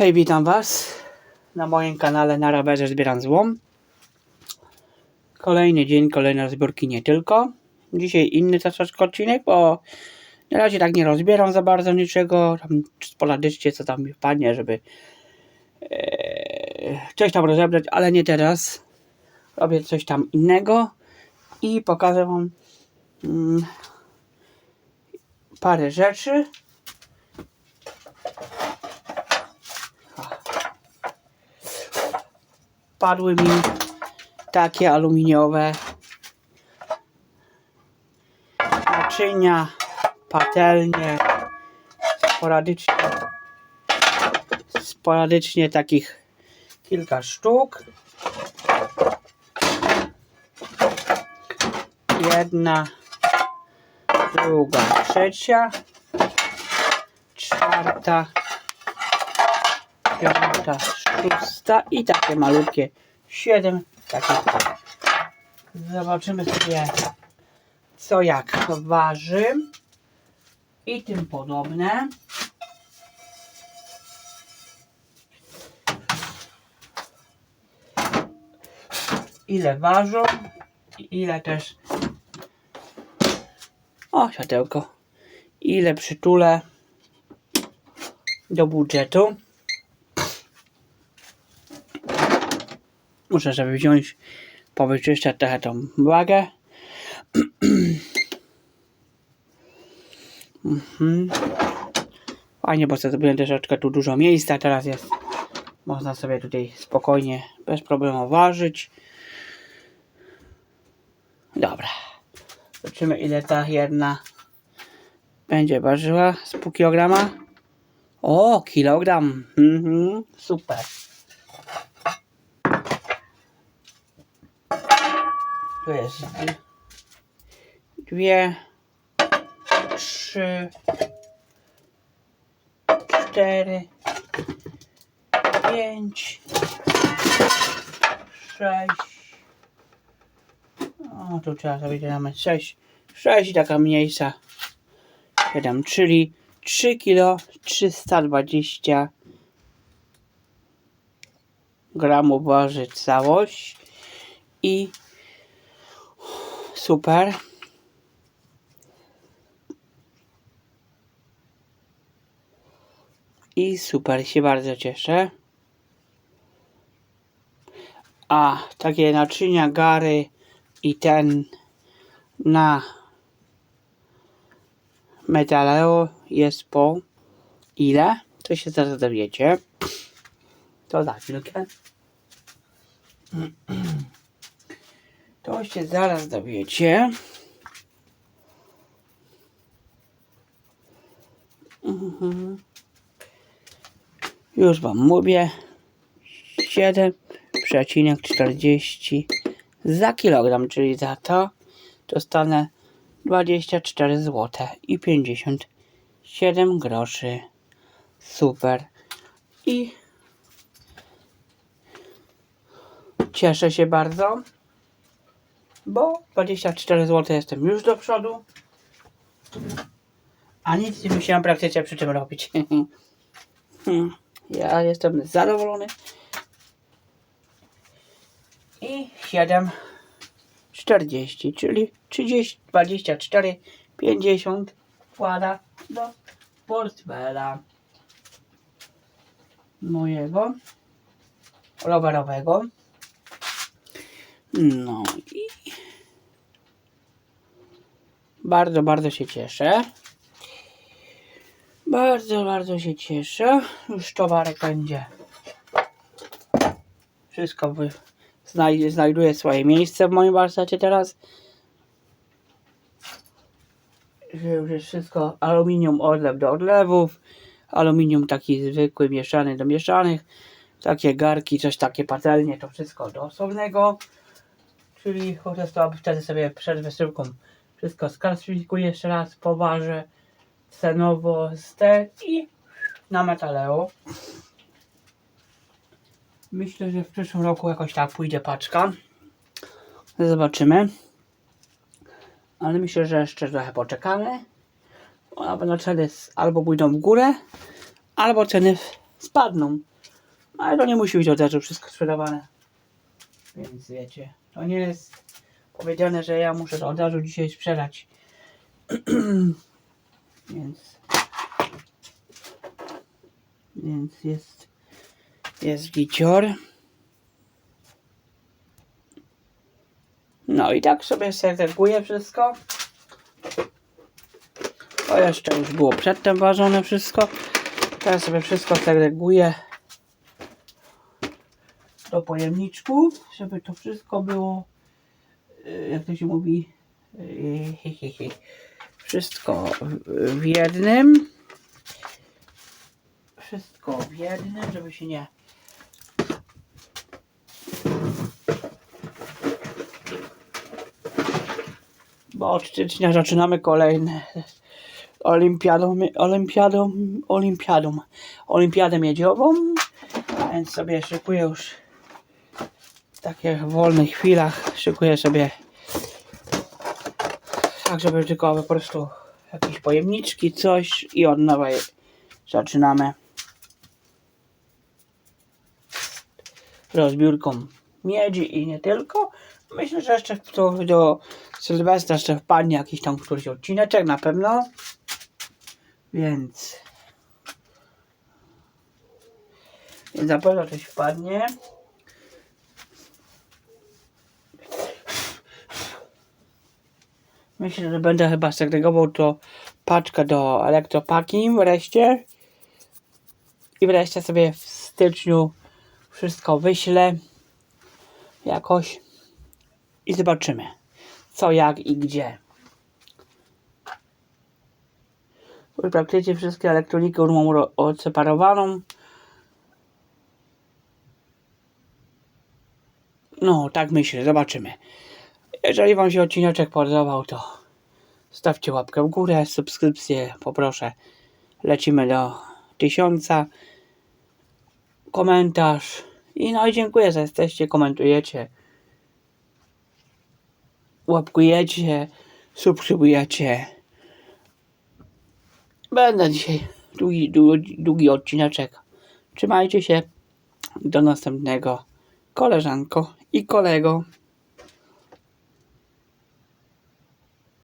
Hej, witam Was na moim kanale na rowerze zbieram złom. Kolejny dzień, kolejne zbiórki nie tylko. Dzisiaj inny troszeczkę odcinek, bo na razie tak nie rozbieram za bardzo niczego. Tam sporadycznie co tam mi wpadnie, żeby e, coś tam rozebrać, ale nie teraz. Robię coś tam innego i pokażę Wam mm, parę rzeczy. Padły mi takie aluminiowe naczynia, patelnie, sporadycznie, sporadycznie takich kilka sztuk. Jedna, druga, trzecia, czwarta, piąta, szósta i takie malutkie siedem takich. Zobaczymy sobie co jak waży i tym podobne. Ile ważą i ile też o światełko ile przytulę do budżetu. Muszę sobie wziąć, powyczyszczać trochę tą wagę. mhm. Fajnie, bo sobie zrobiłem troszeczkę tu dużo miejsca. Teraz jest, można sobie tutaj spokojnie, bez problemu ważyć. Dobra. Zobaczymy ile ta jedna będzie ważyła z pół kilograma. O, kilogram. Mhm, super. D- dwie, trzy, cztery, pięć, sześć. O, tu trzeba sobie damy sześć, sześć taka mniejsza. Siedem, czyli 3 kilo 320 gramów waży całość i super. I super, się bardzo cieszę. A takie naczynia gary i ten na metaleo jest po ile? To się zaraz dowiecie. To za chwilkę. Się zaraz dowiecie. Mhm. Już wam mówię. 7,40 za kilogram, czyli za to dostanę 24 zł i 57 groszy. Super. I cieszę się bardzo, bo 24 zł jestem już do przodu. A nic nie musiałem praktycznie przy tym robić. Ja jestem zadowolony. I 7 40, czyli 30, 24, 50 wkłada do portfela mojego rowerowego. No i bardzo, bardzo się cieszę. Bardzo, bardzo się cieszę. Już towarek będzie. Wszystko wy, znaj, znajduje swoje miejsce w moim warsztacie teraz. Już jest wszystko aluminium odlew do odlewów, aluminium taki zwykły mieszany do mieszanych, takie garki, coś takie patelnie, to wszystko do osobnego. Czyli chociaż to wtedy sobie przed wysyłką wszystko skalcyfikuję jeszcze raz, poważę cenowo z te i na metaleo. Myślę, że w przyszłym roku jakoś tak pójdzie paczka. Zobaczymy. Ale myślę, że jeszcze trochę poczekamy. Bo na ceny albo pójdą w górę, albo ceny spadną. Ale to nie musi być od razu wszystko sprzedawane. Więc wiecie, to nie jest powiedziane, że ja muszę to od razu dzisiaj sprzedać. Więc więc jest jest gicior. No i tak sobie segreguję wszystko. To jeszcze już było przedtem ważone wszystko. Teraz sobie wszystko segreguję do pojemniczków, żeby to wszystko było, jak to się mówi, y, wszystko w jednym. Wszystko w jednym, żeby się nie bo od stycznia zaczynamy kolejne olimpiadą, olimpiadą, olimpiadą, olimpiadę miedziową, więc sobie szykuję już w takich wolnych chwilach, szykuję sobie tak, żeby tylko po prostu jakieś pojemniczki, coś i od nowa zaczynamy rozbiórką miedzi i nie tylko. Myślę, że jeszcze to do Sylwestra jeszcze wpadnie jakiś tam któryś odcineczek na pewno. Więc więc na pewno coś wpadnie. Myślę, że będę chyba segregował to paczkę do elektropaki wreszcie. I wreszcie sobie w styczniu wszystko wyślę jakoś i zobaczymy co, jak i gdzie. Już praktycznie wszystkie elektroniki już mam ro- odseparowaną. No, tak myślę, zobaczymy. Jeżeli Wam się odcineczek podobał, to stawcie łapkę w górę, subskrypcję poproszę. Lecimy do tysiąca. Komentarz. I no i dziękuję, że jesteście, komentujecie. Łapkujecie, subskrybujecie. Będę dzisiaj długi, długi, długi odcineczek. Trzymajcie się. Do następnego. Koleżanko i kolego.